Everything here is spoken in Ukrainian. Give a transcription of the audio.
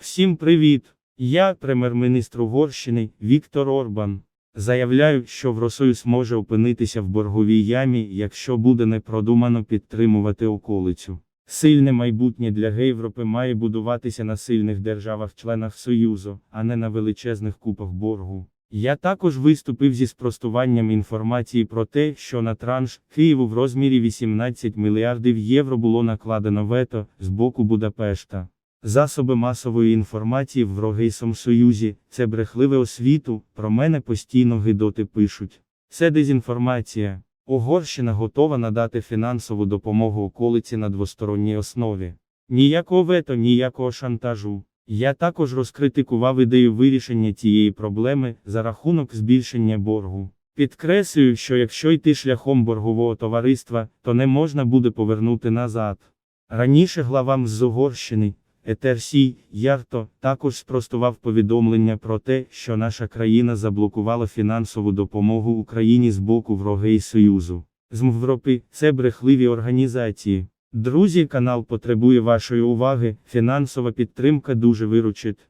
Всім привіт! Я, прем'єр-міністр Угорщини Віктор Орбан. Заявляю, що Євросоюз може опинитися в борговій ямі, якщо буде непродумано підтримувати околицю. Сильне майбутнє для Європи має будуватися на сильних державах-членах Союзу, а не на величезних купах боргу. Я також виступив зі спростуванням інформації про те, що на транш Києву в розмірі 18 мільярдів євро було накладено вето з боку Будапешта. Засоби масової інформації в Європейському Союзі це брехливе освіту, про мене постійно гидоти пишуть. Це дезінформація. Угорщина готова надати фінансову допомогу околиці на двосторонній основі. Ніякого вето, ніякого шантажу. Я також розкритикував ідею вирішення цієї проблеми за рахунок збільшення боргу. Підкреслюю, що якщо йти шляхом боргового товариства, то не можна буде повернути назад. Раніше главам з Угорщини, Етерсі, Ярто, також спростував повідомлення про те, що наша країна заблокувала фінансову допомогу Україні з боку врогей Союзу. З Європи це брехливі організації. Друзі, канал потребує вашої уваги, фінансова підтримка дуже виручить.